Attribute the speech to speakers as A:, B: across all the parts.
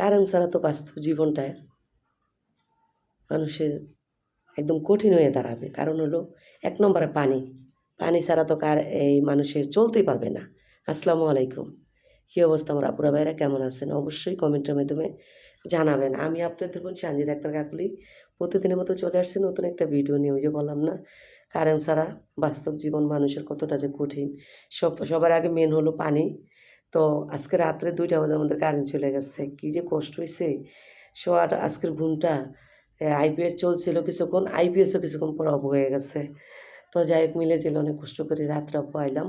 A: কারণ ছাড়া তো বাস্তব জীবনটায়? মানুষের একদম কঠিন হয়ে দাঁড়াবে। কারণ হলো এক নম্বরে পানি। পানি ছাড়া তো কার এই মানুষের চলতেই পারবে না। আসসালামু আলাইকুম। কী অবস্থা আমার আপুরা ভাইরা? কেমন আছেন? অবশ্যই কমেন্টের মাধ্যমে জানাবেন। আমি আপনাদের বোন সানজিদ আক্তার কাকুলি। প্রতিদিনের মতো চলে আসছি নতুন একটা ভিডিও নিয়ে। ওই যে বললাম না কারেন্ট ছাড়া বাস্তব জীবন মানুষের কতটা যে কঠিন। সব, সবার আগে মেন হলো পানি। তো আজকে রাত্রে দুইটা বাজে আমাদের কারেন্ট চলে গেছে। কী যে কষ্ট হয়েছে শোয়ার আজকের ঘুমটা আইপিএস চলছিল কিছুক্ষণ আইপিএসও কিছুক্ষণ পর অফ হয়ে গেছে। তো যাই হোক, মিলে যেলে অনেক কষ্ট করে রাতটা পাইলাম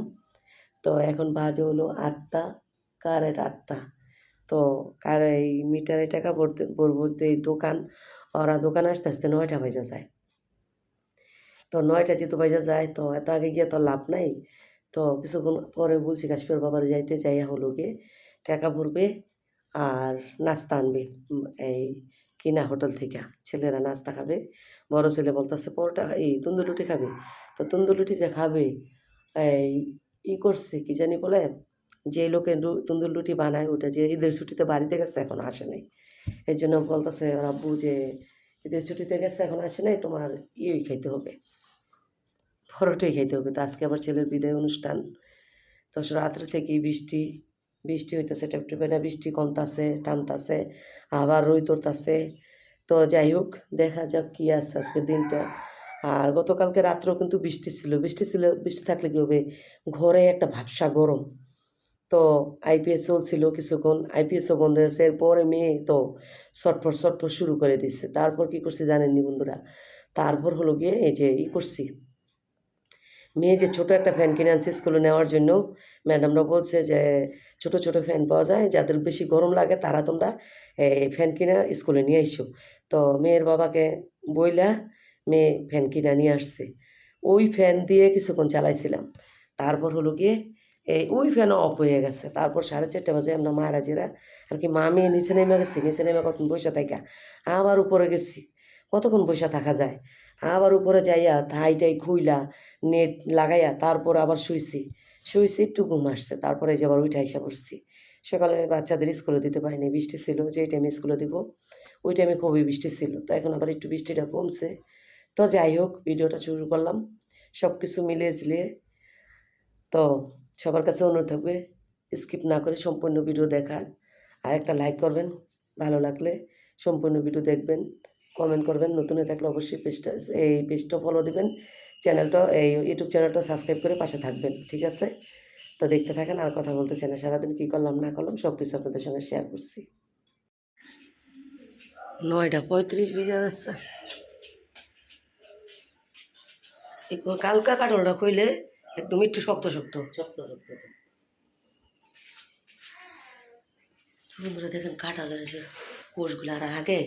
A: তো এখন বাজে হলো আটটা কারেন্ট আটটা? তো কার এই মিটারে টাকা ভরতে ভরবো যে দোকান, ওরা দোকান আসতে আসতে নয়টা বাজে যায়। তো নয়টা যেহেতু বাজে যায়, তো এত আগে গিয়ে তো লাভ নাই। তো কিছুক্ষণ পরে বলছি, কাশ্মীর বাবার যাইতে যাইয়া হলো গিয়ে টাকা ভরবে আর নাস্তা আনবে এই কিনা হোটেল থেকে। ছেলেরা নাস্তা খাবে, বড় ছেলে বলতেছে, পরোটা এই তন্দুর রুটি খাবে। তো তন্দুর রুটি যে খাবে, এই ই করছে, কি জানি বলে, যে লোকে রু- তন্দুর রুটি বানায়, ওটা যে ঈদের ছুটিতে বাড়িতে গেছে, এখন আসে নাই। এই জন্য বলতেছে ওর আব্বু যে, ঈদের ছুটিতে গেছে, এখন আসে নাই, তোমার ইয়েই খাইতে হবে। পরোটাই খাইতে হবে। তো আজকে আবার ছেলের বিদায় অনুষ্ঠান। তো রাত্রে থেকেই বৃষ্টি বৃষ্টি হইতেছে টেপটেপে, না বৃষ্টি কমতাছে, টানতাছে, আবার রই তোরতাছে তো যাই হোক, দেখা যাক কী আছে আজকের দিনটা। আর গতকালকে রাত্রেও কিন্তু বৃষ্টি ছিল। বৃষ্টি ছিল, বৃষ্টি থাকলে কী হবে? ঘরে একটা ভাবসা গরম। তো আইপিএস চলছিল কিছুক্ষণ। আইপিএসও বন্ধ হয়েছে। এরপরে মেয়ে তো ছটফট ছটফট শুরু করে দিচ্ছে তারপর কী করছি জানেননি বন্ধুরা? তারপর হলো গিয়ে এই যে ই করছি। মেয়ে যে ছোট একটা ফ্যান কিনে আনছে স্কুলে নেওয়ার জন্য ম্যাডামরা বলছে যে, ছোট ছোট ফ্যান পাওয়া যায়, যাদের বেশি গরম লাগে তারা তোমরা এই ফ্যান কিনে স্কুলে নিয়ে এসো। তো মেয়ের বাবাকে বইলা মেয়ে ফ্যান কিনে নিয়ে আসছে। ওই ফ্যান দিয়ে কিছুক্ষণ চালাইছিলাম। তারপর হলো গিয়ে এই ওই ফ্যানও অফ হয়ে গেছে। তারপর সাড়ে চারটে বাজে আমরা মারাজিরা আর কি মা মেয়ে নিচে নেমে গেছি, নিচে নেমে কতক্ষণ বসে থাকা আবার উপরে গেছি। কতক্ষণ বসে থাকা যায়? আবার উপরে যাইয়া থাইটাই খুইলা, নেট লাগাইয়া তারপর আবার শুইছি। শুইছি, একটু ঘুম আসছে, তারপরে যে আবার উঠে আইসা পড়ছি। সকালে আমি বাচ্চাদের স্কুলে দিতে পারিনি, বৃষ্টি ছিল যে টাইমে স্কুলে দিব, ওই টাইমে খুবই বৃষ্টি ছিল। তো এখন আবার একটু বৃষ্টিটা কমছে। তো যাই হোক, ভিডিওটা শুরু করলাম। সব কিছু মিলিয়ে ঝিলিয়ে তো সবার কাছে অনুরোধ থাকবে, স্কিপ না করে সম্পূর্ণ ভিডিও দেখার। আর একটা লাইক করবেন, ভালো লাগলে সম্পূর্ণ ভিডিও দেখবেন। কমেন্ট করবেন। নতুন হয়ে থাকলে অবশ্যই পেজটা এই পেজটা ফলো দিবেন। চ্যানেলটা এই ইউটিউব চ্যানেলটা সাবস্ক্রাইব করে পাশে থাকবেন ঠিক আছে? তো দেখতে থাকেন আর কথা বলতে চাই না। সারাদিন কী করলাম না করলাম সব কিছু আপনাদের সঙ্গে শেয়ার করছি। নয়টা পঁয়ত্রিশ বেজে যাচ্ছে কালকা কাঠলটা খুইলে একদম একটু শক্ত শক্ত।
B: শক্ত শক্ত।
A: বন্ধুরা দেখেন কাঁঠালের যে কোষগুলো আর আগে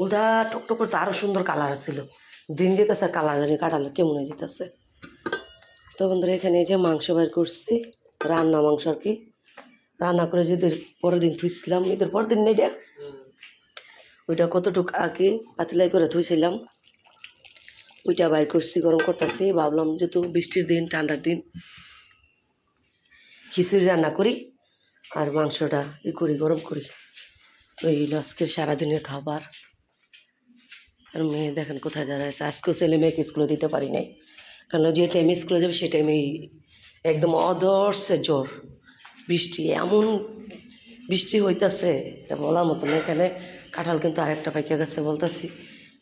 A: ওদা টকটক করতে আরও সুন্দর কালার ছিল। দিন যেতেছে কালার জানি কাঁঠালের কেমন হয়ে যেতেছে। তো বন্ধুরা, এখানে এই যে মাংস বের করছি, রান্না মাংস আর কি। রান্না করে যে পরের দিন থুইছিলাম, ঈদের পরের দিন নেই দেখ ওইটা কতটুক আর কি পাতলাই করে থুইছিলাম। ওইটা বাইর করছি, গরম করতেছি। ভাবলাম যেহেতু বৃষ্টির দিন, ঠান্ডার দিন, খিচুড়ি রান্না করি আর মাংসটা ই করি, গরম করি। এই হলো আজকে সারাদিনের খাবার। আর মেয়ে দেখেন কোথায় দাঁড়াচ্ছে আজকেও ছেলে মেয়েকে স্কুলে দিতে পারি নাই। কারণ যে টাইমে স্কুলে যাবে সেই টাইমেই একদম অদর্শে জ্বর, বৃষ্টি, এমন বৃষ্টি হইতাছে, এটা বলার মতো না। এখানে কাঁঠাল কিন্তু আরেকটা পাইকে গেছে বলতেছি।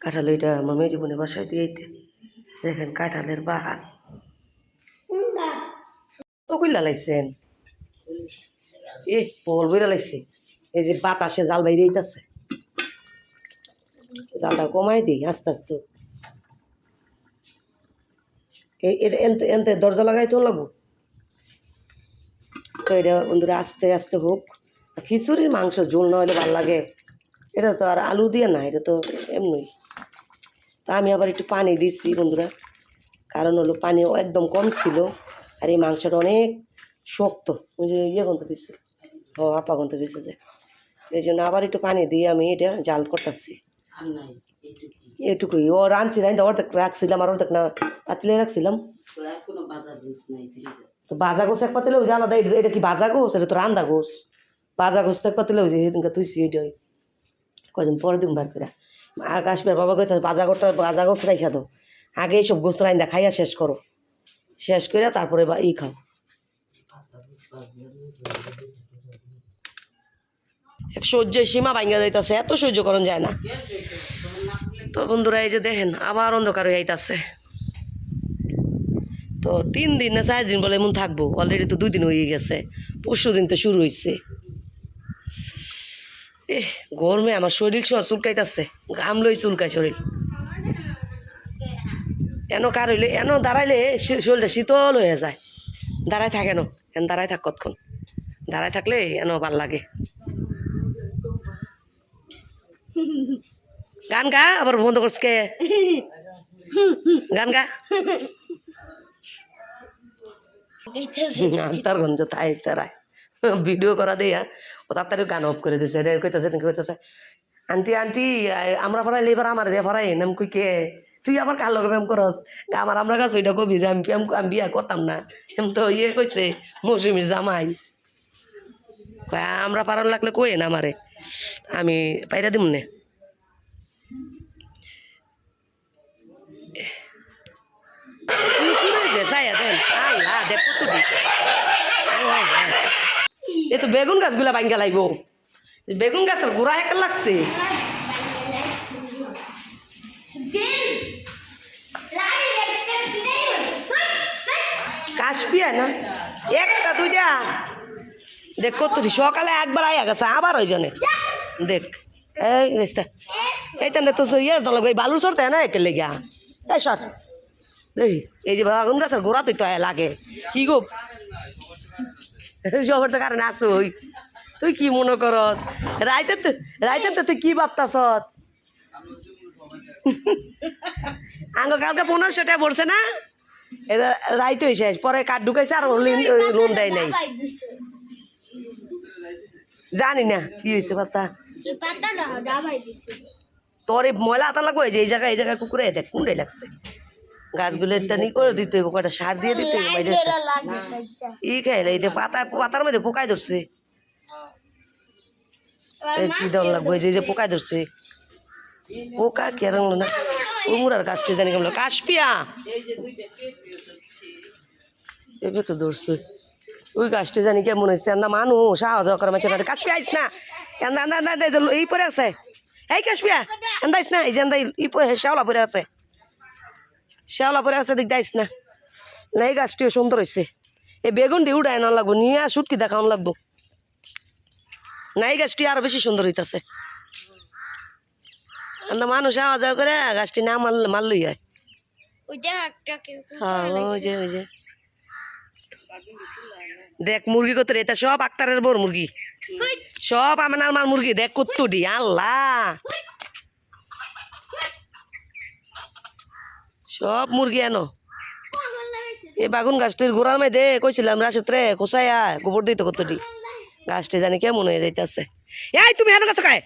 A: কাঁঠাল ওইটা আমার মেয়ে জীবনে বাসায় দিয়েইতে দেখেন কাঁঠালের বাহার। তো কইলা লাইছেন? এ পল বইরা লাইছে। এই যে বাতাসে জাল বাইরে আইতাছে। জালটা কমাই দিই, আস্তে আস্তে। এনতে এনতে দরজা লাগাই তো লাগবো। তো এটা বন্ধুরা আস্তে আস্তে হোক। খিচুড়ির মাংস ঝোল না হলে ভালো লাগে। এটা তো আর আলু দিয়ে না, এটা তো এমনি। তা আমি আবার একটু পানি দিচ্ছি বন্ধুরা। কারণ হলো পানি একদম কম ছিল, আর এই মাংসটা অনেক শক্ত। ইয়ে গন্ত দিচ্ছে ও, আপা গন্ত দিচ্ছে যে। এই জন্য আবার একটু পানি দিয়ে আমি এটা জাল করতেছি। এটুকুই ও রাঁধছি রাঁধ অর্ধেক রাখছিলাম আর অর্ধেক না পাতলে রাখছিলাম।
B: তো
A: বাজা গোছ এক পাতিলে ওই যে আলাদা এটা এটা কি বাজা গোছ এটা তো রান্দা গোছ বাজা গোছ তো এক পাতিলে ওই যে সেদিনকে তুই এটাই কদিন পরে দিন বার করে আকাশ বাবা কইতে বাজা গোটা বাজা গোছ রাইখা দাও। আগে এইসব গোছ রাইন্দা খাইয়া শেষ করো। শেষ করে তারপরে বা ই খাও। সহ্যের সীমা ভাঙ্গা যাইতাছে, এত সহ্য করণ যায় না। তো বন্ধুরা, এই যে দেখেন, আবার অন্ধকার হয়ে যাইতাছে তো তিন দিন না চার দিন বলে এমন থাকব অলরেডি তো দুই দিন হয়ে গেছে, পরশু দিন তো শুরু হয়েছে এ গরমে আমার শরীর সব চুলকাইতেছে, ঘাম লই চুলকায় শরীর। এন কার হইলে, এন দাঁড়াইলে শরীরটা শীতল হয়ে যায়। দাঁড়ায় থাকে এন দাঁড়ায় থাক কতক্ষণ? দাঁড়ায় থাকলে এন ভালো লাগে। গান গা, আবার বন্ধ করছে? গান গা। আন্তর্গঞ্জ তাই তারাই ভিডিও করা দিয়া, ও তাড়াতাড়ি গান অফ করে দিছে এটা কইতাছে কইতাছে, আন্টি আন্টি আমরা ফরাইলে এবার আমার দিয়ে ফরাই, নাম কই কে? তুই আবার কার লগে প্রেম করস? আমার, আমরা কাছে ওইটা কবি যে আমি আমি বিয়া করতাম না। এম তো ইয়ে কইছে, মৌসুমির জামাই। আমরা পারার লাগলে কই না আমারে আমি পাইরা দিম নে। এ তো বেগুন গাছগুলা ভাঙ্গা লাগব। বেগুন গাছের গোড়া একা লাগছে। কাশপিয়া না, একটা দুইটা। দেখ, কতটি? সকালে একবার আইয়া গেছে, আবার ওই জনে দেখ, এই এইটা তো ইয়ে দল এই বালুর সরতে না একে লেগে এই সর। এই এই যে বাগুন গাছের গোড়া তুই তো লাগে। কি গো? সবার তো কারণে আছো ওই। তুই কি মনে করস? রাইতে তো রাইতে তো তুই কি ভাবতাস? আঙ্গ কালকে পনেরোশো টাকা পড়ছে না? এটা রাইতে শেষ, পরে কাঠ ঢুকাইছে আর লোন দেয় নাই। জানি না কি হয়েছে পাতা? তোর এই ময়লা আতা লাগবে এই যে এই জায়গায় এই জায়গায় কুকুরে দেখ কুন্ডে লাগছে। গাছগুলো একটা নি করে দিতে হইব কয়টা সার দিয়ে দিতে হইব ই খাইলে এই যে পাতা পাতার মধ্যে পোকায় ধরছে। কি ডর লাগবে যে এই যে পোকায় ধরছে। পোকা কেরম না? উমুরার গাছটি জানি কেমন কাশপিয়া! এবার তো ধরছে। ওই গাছটি জানি কেমন হয়েছে। এন্দা মানুষ সাহস করে মাঝে কাশপিয়া আইস না। এন্দা এন্দা এন্দা এই পরে আছে। এই কাশপিয়া এন্দা আইস না। এই যে এন্দা ই পরে শ্যাওলা পরে আছে। শ্যাওলা পরে আছে দিক দাইস না। না এই গাছটিও সুন্দর হয়েছে এই বেগুন দিয়ে উড়ায় না লাগবো নিয়ে সুটকি দেখানো লাগবো। না এই গাছটি আরও বেশি সুন্দর হইতাছে। এন্দা মানুষ আওয়া যাওয়া করে গাছটি না মারলে মারলই হয়। হ্যাঁ ওই যে ওই যে। দেখ মুরগি কত এটা সব আক্তারের বড় মুরগি। সব আমার আমার মুরগি। দেখ কত্তুডি আল্লাহ। সব মুরগি এনো এই বাগুন গাছটির গোড়ার মধ্যে কইছিলাম রাশেদ রে কোসাইয়া গোবর দিতে কতটি গাছটি জানি কে কেমন হয়ে যাইতেছে। এই তুমি হেন কাছে খায়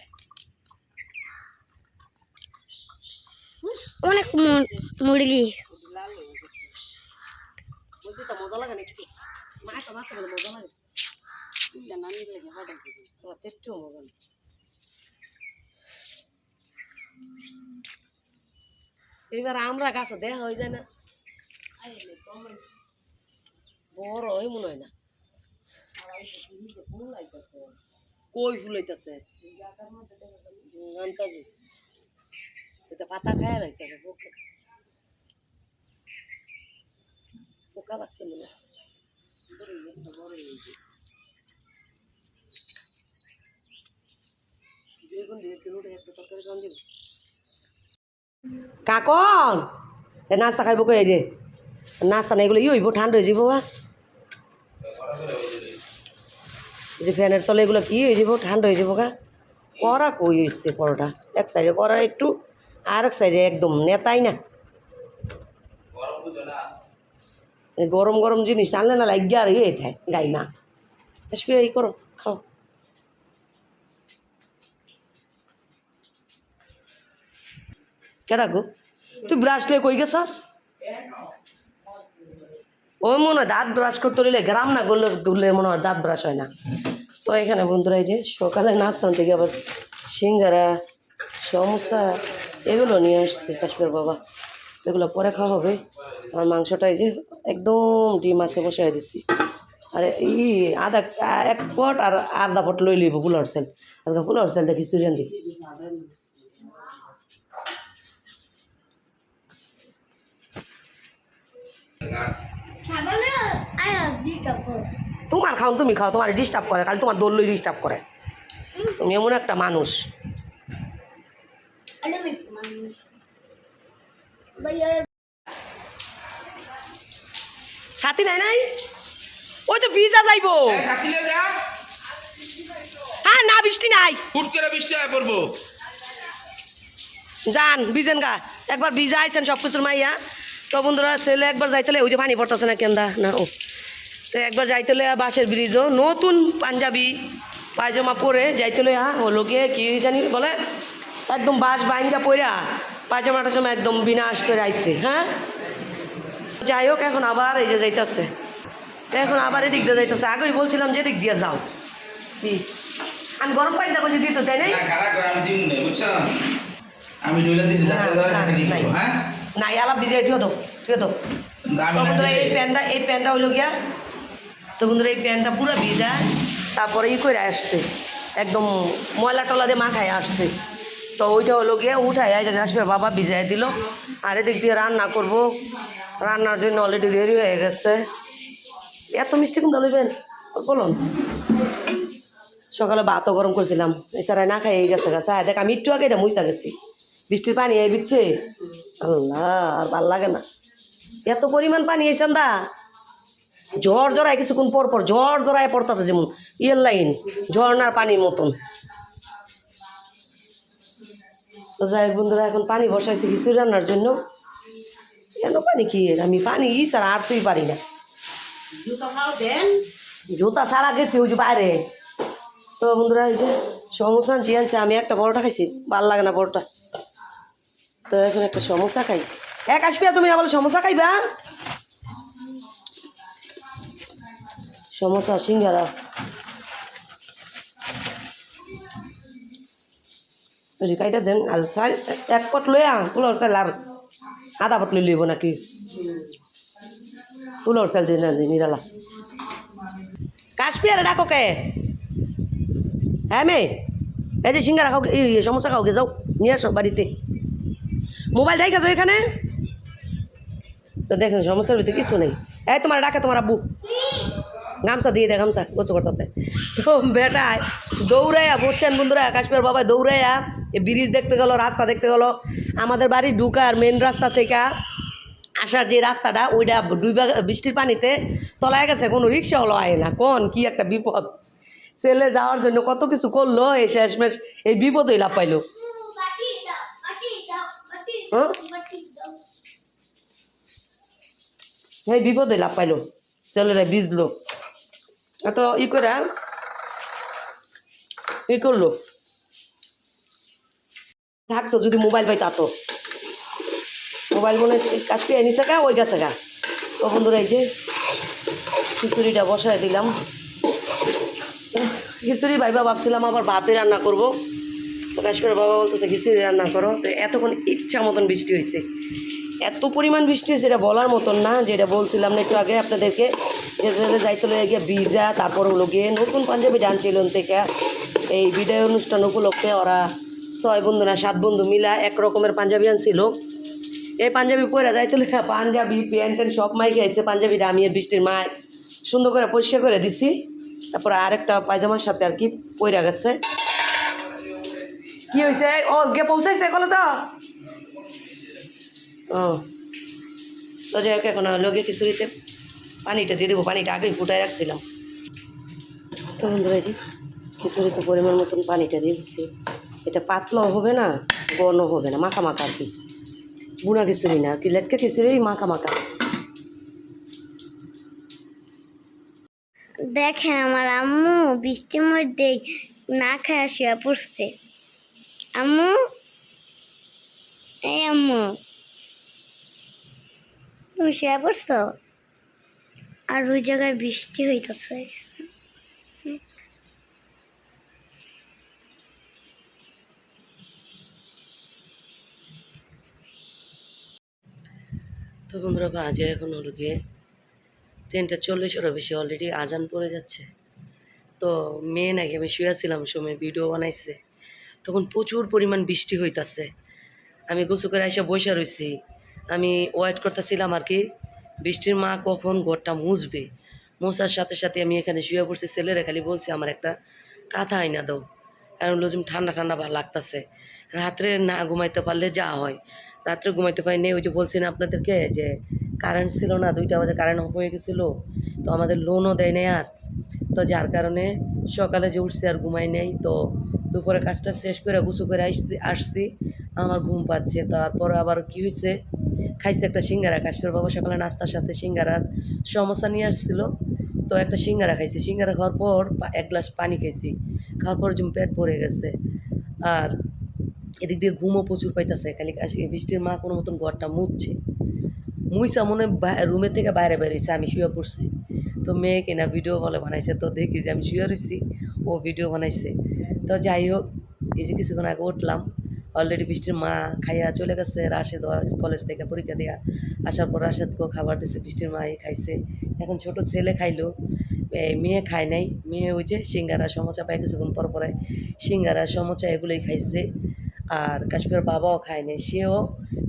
C: অনেক মুরগি।
A: মজা লাগে নাকি? মা তো মাথা বলে মজা। এইবার আমরা গাছে দেখা হয়ে যায় না। বড় হয় মনে হয় না। কই ফুলাইতেছে? এটা পাতা খায় রয়েছে পোকা লাগছে মনে হয়। কাকন, এ নাস্তা খাইব এই যে? নাস্তা নাই এগুলো ই হইব ঠান্ডা হয়ে যাব বা যে ফ্যানের তলে এগুলো কি হয়ে যাব ঠান্ডা হয়ে যাব গা করা কই হয়েছে পরোটা? এক সাইডে করা একটু, আর এক সাইডে একদম নেতাই না এই গরম গরম জিনিস আনলে না লাগিয়ে আর ইয়ে থাকে গাই না। আসবে, এই করো, খাও। কেডা গো? তুই ব্রাশ লয়ে কই গেছাস? ওই মনে হয় দাঁত ব্রাশ করতে হলে গ্রাম না করলে ধুলে মনে হয় দাঁত ব্রাশ হয় না। তো এখানে বন্ধুরা এই যে সকালে নাস্তান থেকে আবার সিঙ্গারা সমস্যা এগুলো নিয়ে আসছে কাশ্মীর বাবা। এগুলো পরে খাওয়া হবে। আর মাংসটা এই যে একদম ডিম আছে বসাই দিচ্ছি আরে ই আধা এক পট আর আধা পট লই লইব, পোলাওর চাল। আজকে পোলাওর চাল দেখি সুরিয়ান দি
C: খাবারে আয়া দিটা কর
A: তোমার খাও, তুমি খাও, তোমার ডিস্টার্ব করে, খালি তোমার দোল লই ডিস্টার্ব করে। তুমি এমন একটা মানুষ
C: মানুষ।
A: সাথী নাই নাই? ওই তো ভিজা যাইবো। হ্যাঁ না বৃষ্টি নাই।
D: হুট করে বৃষ্টি পড়ব।
A: যান বিজেন গা। একবার ভিজা আইছেন সব কিছুর মাইয়া। তো বন্ধুরা ছেলে একবার যাইতেলে ওই যে পানি পড়তেছে না কেন্দা? না ও। তো একবার যাইতেলে বাসের ব্রিজও। নতুন পাঞ্জাবি পায়জামা পরে যাইতেলে হ্যাঁ ও লোকে কি জানি বলে একদম বাস বাইনটা পইরা পায়জামা সময় একদম বিনাশ করে আইছে হ্যাঁ? যাই হোক এখন আবার এই যে যাইতেছে। এখন আবার এদিক দিয়ে যাইতেছে। আগেই বলছিলাম যে এদিক দিয়ে যাও। কি? আমি গরম পানি দেখো দিত তাই নাই?
D: আমি
A: না, এলা ভিজাই থিও তো থিও তো বন্ধুরা এই প্যান্টটা এই প্যান্টটা হইল গিয়া তো বন্ধুরা এই প্যান্টটা পুরো ভিজা তারপরে ই করে আসছে একদম ময়লা টলা দিয়ে মাখায় আসছে। তো ওইটা হলো গিয়ে জায়গায় আসবে, বাবা ভিজাই দিল। আর এদিক দিয়ে রান্না করব। রান্নার জন্য অলরেডি দেরি হয়ে গেছে। এত মিষ্টি কোনটা লইবেন বলুন। সকালে ভাতও গরম করছিলাম। এছাড়া না খাই গেছে গেছে। দেখ, আমি একটু আগে এটা মুইসা গেছি। বৃষ্টির পানি এই বিচ্ছে। আল্লাহ, আর ভালো লাগে না। এত পরিমাণ পানি এই চান্দা। ঝড় জড়ায় কিছুক্ষণ পর পর, ঝড় জড়ায় পড়তেছে যেমন, ইয়ের লাইন ঝর্নার পানির মতন। তো যাই বন্ধুরা এখন পানি বসাইছি কিছু রান্নার জন্য। কেন পানি কি? আমি পানি ই ছাড়া আর তুই পারি না।
B: জুতো
A: ছাড়া গেছি ওই যে বাইরে। তো বন্ধুরা এই যে সমোসা আনছি আনছি। আমি একটা পরোটা খাইছি ভালো লাগে না পরোটা। তো এখন একটা সমোসা খাই। এক আসবিয়া তুমি আমার সমোসা খাইবা? সমোসা সিঙ্গারা। রিকাইটা দেন আর চাল এক পট লই আ তুলোর চাল আর আধা পট লই লইব নাকি? তুলোর চাল দিন নিরালা কাশ্মীর ডাকো কে হ্যাঁ মেয়ে এই যে সিঙ্গারা খাও সমস্যা খাও যাও নিয়ে আসো বাড়িতে মোবাইল ডাই যাও এখানে তো দেখেন সমস্যার ভিতরে কিছু নেই। এই তোমার ডাকে তোমার আব্বু। গামছা দিয়ে দে, গামছা গোছ করতেছে তো বেটায় দৌড়াইয়া বুঝছেন বন্ধুরা কাশ্মীর বাবা দৌড়াইয়া ব্রিজ দেখতে গেলো, রাস্তা দেখতে গেলো। আমাদের বাড়ি ঢুকার মেন রাস্তা থেকে আসার যে রাস্তাটা, ওইটা ডুইবা বৃষ্টির পানিতে তলায় গেছে, কোনো রিক্সাওয়ালা আয় না, কোন কি একটা বিপদ। ছেলে যাওয়ার জন্য কত কিছু করল, এই শেষমেশ এই বিপদই লাভ পাইলো। হ্যাঁ? বিপদে লাভ পাইলো, ছেলেরা ভিজলো এত ই করে ই করল। থাকতো যদি মোবাইল পাই তো মোবাইল মনে কাজ পেয়ে নিছে গা, ওই গেছে গা। তো বন্ধুরা এই যে খিচুড়িটা বসায় দিলাম। খিচুড়ি ভাইবা ভাবছিলাম আবার ভাতে রান্না করব। তো কাশ্মীরের বাবা বলতেছে, খিচুড়ি রান্না করো। তো এতক্ষণ ইচ্ছা মতন বৃষ্টি হয়েছে এত পরিমাণ বৃষ্টি হয়েছে এটা বলার মতন না, যেটা বলছিলাম না একটু আগে আপনাদেরকে। যে ছেলে যাইতে লয়ে গিয়ে ভিজা, তারপর হলো গিয়ে নতুন পাঞ্জাবি ডান্স ছিল থেকে। এই বিদায় অনুষ্ঠান উপলক্ষে ওরা ছয় বন্ধু না, সাত বন্ধু মিলা এক রকমের পাঞ্জাবি আনছিল। এই পাঞ্জাবি পরে যাইতে লেখা, পাঞ্জাবি, প্যান্ট ট্যান্ট সব মাইকে আইসে পাঞ্জাবিটা আমি বৃষ্টির মায় সুন্দর করে পরিষ্কার করে দিছি। তারপরে আরেকটা পায়জামার সাথে আর কি পইরা গেছে। কি হয়েছে ও গিয়ে পৌঁছাইছে কলে তো? ও। তো যাই হোক, এখন লগে খিচুড়িতে পানিটা দিয়ে দেবো, পানিটা আগেই ফুটাই রাখছিলাম। তো বন্ধুরা খিচুড়িতে পরিমাণ মতন পানিটা দিয়ে দিচ্ছি এটা পাতলাও হবে না গনও হবে না, মাখা মাখা আর কি। বুনা খিচুড়ি না, কি লেটকা খিচুড়ি মাখা মাখা।
C: দেখেন আমার আম্মু বৃষ্টির মধ্যে না খায় শুয়ে পড়ছে। আম্মু? এই আম্মু। তুমি শুয়ে পড়ছো? আর ওই জায়গায় বৃষ্টি হইতেছে।
A: বন্ধুরা, বাজে এখন হলো গিয়ে তিনটা চল্লিশেরও বেশি অলরেডি আজান পড়ে যাচ্ছে। তো মেয়ে নাকি আমি শুয়েছিলাম সময় ভিডিও বানাইছে। তখন প্রচুর পরিমাণ বৃষ্টি হইতাছে। আমি গোসু করে এসে বসে রইছি। আমি ওয়েট করতেছিলাম আর কি, বৃষ্টির মা কখন ঘরটা মুছবে? মোছার সাথে সাথে আমি এখানে শুয়ে পড়ছি, ছেলেরা খালি বলছে, আমার একটা কাঁথা আইনা দাও। কারণ লোজন ঠান্ডা ঠান্ডা ভালো লাগতেছে। রাত্রে না ঘুমাইতে পারলে যা হয়। রাত্রে ঘুমাইতে পারিনি, ওই যে বলছি না আপনাদেরকে যে কারেন্ট ছিল না, দুইটা বাজে কারেন্ট হয়ে গেছিল। তো আমাদের লোনও দেয় নাই আর। তো যার কারণে সকালে যে উঠছি আর ঘুমাই নেই, তো দুপুরে কাজটা শেষ করে গুছু করে আসছি আসছি, আমার ঘুম পাচ্ছে। তারপর আবার কি হয়েছে খাইছে একটা সিঙ্গারা, কাশ্মীর বাবা সকালে নাস্তার সাথে সিঙ্গারার সমস্যা নিয়ে আসছিল। তো একটা সিঙ্গারা খাইছি। সিঙ্গারা খাওয়ার পর এক গ্লাস পানি খাইছি। খাওয়ার পর যেমন পেট ভরে গেছে। আর এদিক দিয়ে ঘুমও প্রচুর পাইতেছে। খালি বৃষ্টির মা কোনো মতন ঘরটা মুছছে। মুইসা মনে রুমের থেকে বাইরে বেরিয়েছে আমি শুয়ে পড়ছি। তো মেয়ে কিনা ভিডিও বলে বানাইছে। তো দেখি যে আমি শুয়ে রয়েছি ও ভিডিও বানাইছে। তো যাই হোক, এই যে কিছুক্ষণ আগে উঠলাম। অলরেডি বৃষ্টির মা খাইয়া চলে গেছে, রাশেদ কলেজ থেকে পরীক্ষা দেওয়া আসার পর রাশেদকেও খাবার দিছে, বৃষ্টির মাই খাইছে। এখন ছোট ছেলে খাইলো মেয়ে খায় নাই, মেয়ে ওই যে সিঙ্গারা, সমোচা পাই কিছুক্ষণ পর পরে সিঙ্গারা, সমোচা এগুলোই খাইছে। আর কাশ্মীর বাবাও খায় নাই, সেও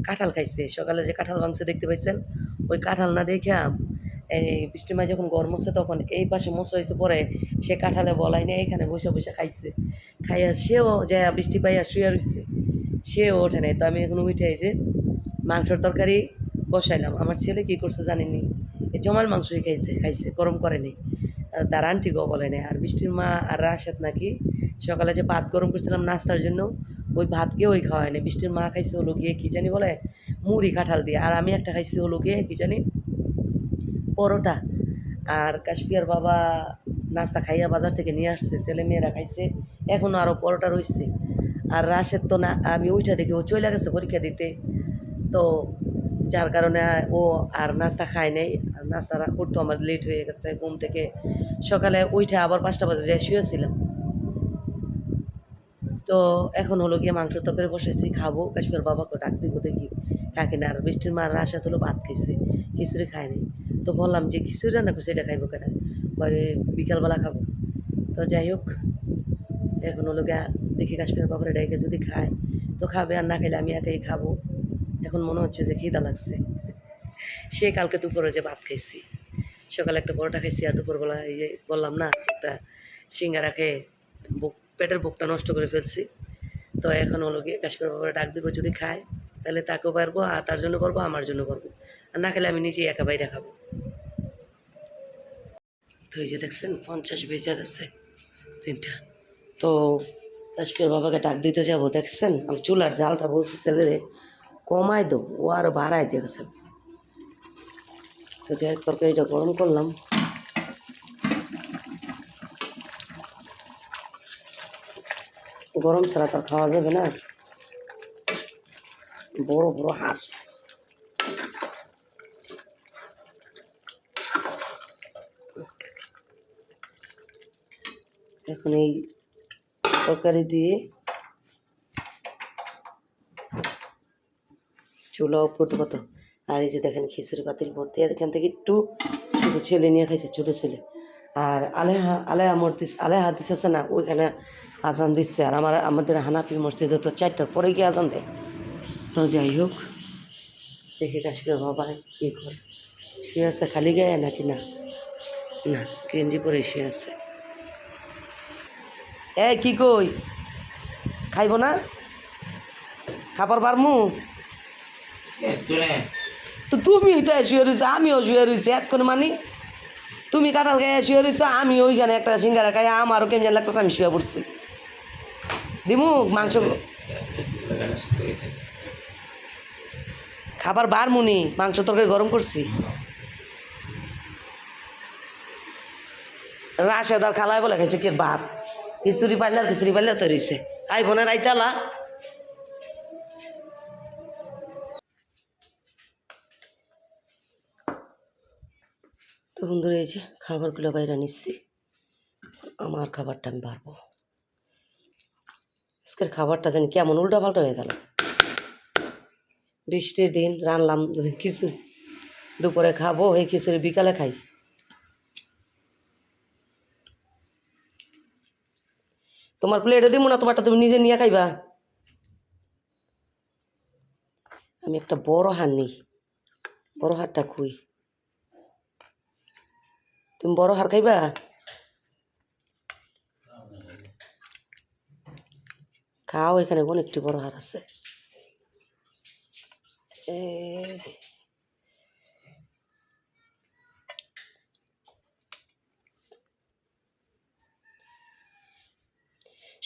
A: কাঁঠাল খাইছে। সকালে যে কাঁঠাল ভাঙছে দেখতে পাইছেন? ওই কাঁঠাল না দেখে এই বৃষ্টির মাঝে যখন গরম হচ্ছে তখন এই পাশে মশা হয়েছে পরে সে কাঁঠালে বলাই নেই, এখানে বসে বসে খাইছে। খাইয়া সেও যায় বৃষ্টি পাইয়া শুয়ে রইছে। সেও ওঠে নাই। তো আমি এখন উঠে যে মাংসের তরকারি বসাইলাম। আমার ছেলে কি করছে জানেনি এই জমাল মাংসই খাইছে খাইছে, গরম করেনি তার আন্টিকেও বলে নেই। আর বৃষ্টির মা আর রাশেদ নাকি সকালে যে ভাত গরম করছিলাম নাস্তার জন্য, ওই ভাতকে ওই খাওয়ায় না বৃষ্টির মা খাইছে হলো গিয়ে কী জানি বলে, মুড়ি কাঁঠাল দিয়ে। আর আমি একটা খাইছি হলো গিয়ে কী জানি পরোটা। আর কাশ্মীর বাবা নাস্তা খাইয়া বাজার থেকে নিয়ে আসছে। ছেলে মেয়েরা খাইছে। এখনও আরও পরোটা রয়েছে আর রাশের তো না, আমি ওইটা দেখে ও চলে গেছে পরীক্ষা দিতে। তো যার কারণে ও আর নাস্তা খায় নাই, আর নাস্তা করতো আমার লেট হয়ে গেছে ঘুম থেকে। সকালে ওইটা আবার পাঁচটা বাজে যাই শুয়েছিলাম। তো এখন হলো গিয়ে মাংস তরকারি বসেছি, খাব। কাশ্মীর বাবাকে ডাক দিব দেখি, খাকে না। আর বৃষ্টির মার রাশা হলো ভাত খাইছে, খিচুড়ি খায় নাই। তো বললাম যে, খিচুড়ি রান্না করছে? এটা খাইবো কেটা কয়, বিকালবেলা খাব। তো যাই হোক, এখন হলো গিয়া দেখি কাশ্মীর বাবার ডাইকে যদি খায়, তো খাবে আর না খেলে আমি একাই খাব। এখন মনে হচ্ছে যে খিদা লাগছে। সে কালকে দুপুরে যে ভাত খাইছি। সকালে একটা পরোটা খাইছি আর দুপুরবেলা এই যে বললাম না একটা সিঙ্গারা খেয়ে বুক, পেটের বুকটা নষ্ট করে ফেলছি। তো এখন হলো গিয়ে কাশ্মীর বাবার ডাক দিব যদি খায়, তাহলে তাকেও পারব আর তার জন্য করব আমার জন্য করব আর না খেলে আমি নিজেই একা বাইরে খাব। তো এই যে দেখছেন, পঞ্চাশ বেজে গেছে তিনটা। তো কাশ্মীর বাবাকে ডাক দিতে যাব, দেখছেন? আমি চুলার জালটা বলছি, ছেলেরে, কমাই দো, ও আরও বাড়াই দিয়ে গেছে। তো যাই তরকারিটা গরম করলাম। গরম ছাড়া তো খাওয়া যাবে না। বড় বড় হাঁস এখন এই তরকারি দিয়ে চুলা উপর কত? আর এই যে দেখেন খিচুড়ি পাতিল ভর্তি। এখান থেকে একটু ছোটো ছেলে নিয়ে খাইছে, ছোটো ছেলে। আর আলেহা আলেহা মসজিদ আলেহা দিস আছে না? ওইখানে আজান দিচ্ছে। আর আমার, আমাদের হানাপি মসজিদে তো চারটার পরে গিয়ে আজান দেয়। তো যাই হোক, দেখে কাশ্মীর বাবা কী করে শুয়ে আছে, খালি গায়ে নাকি না? না, গেঞ্জি পরে শুয়ে আছে। এ কি কই? খাইব না? খাবার পারমু তো তুমি তো শুয়ে রয়েছো আমিও শুয়ে রয়েছি এতক্ষণ মানি। তুমি কাঁঠাল গায়ে শুয়ে রয়েছো আমি ওইখানে একটা সিঙ্গারা খাই আমারও কেমন লাগতেছে আমি শুয়ে পড়ছি। দিমু মাংস খাবার বার মুনি মাংস তরকারি গরম করছি। রাশেদার খালায় বলে খাইছে কি ভাত? খিচুড়ি পাইলে আর খিচুড়ি পাইলে তো রইছে আই বোনে রাইতালা তো বন্ধুরা, এই যে খাবারগুলো বাইরে নিচ্ছি। আমার খাবারটা আমি পারব আজকের খাবারটা জানি কেমন উল্টা পাল্টা হয়ে গেল। বৃষ্টির দিন রানলাম কিছু দুপুরে খাব, এই খিচুড়ি বিকালে খাই। তোমার প্লেটে দিব না, তোমারটা তুমি নিজে নিয়ে খাইবা। আমি একটা বড় হার নিই, বড় হারটা খুই। তুমি বড় হার খাইবা? খাও, এখানে বোন একটি বড় হার আছে।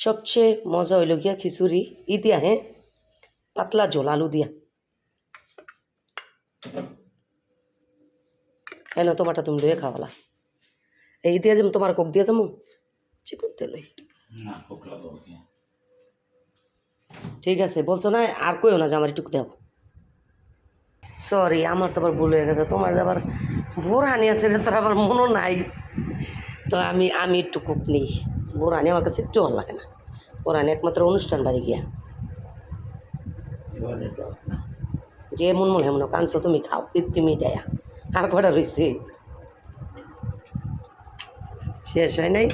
A: সবচেয়ে মজা হইল গিয়া খিচুড়ি। ই দিয়া হ্যাঁ? পাতলা ঝোল আলু দিয়া। কেন তোমারটা তুমি লয়ে খাওয়ালা। এই দিয়ে যেমন তোমার কোক দিয়ে যাব চিকুন ঠিক আছে বলছো না আর কইও না যে আমার একটু দাও। সরি আমার তো আবার ভুল হয়ে গেছে। তোমার যে আবার ভোর হানি আছে তোর আবার মনও নাই। তো আমি আমি একটু কুক নিই। ভোর হানি আমার কাছে একটু ভালো লাগে না। কোরআনে একমাত্র অনুষ্ঠান বাড়ি গিয়া। যে মন মনে হেমন কাঁদছো তুমি খাও তৃপ্তি মিটাইয়া আর কটা রয়েছে শেষ হয় নাই।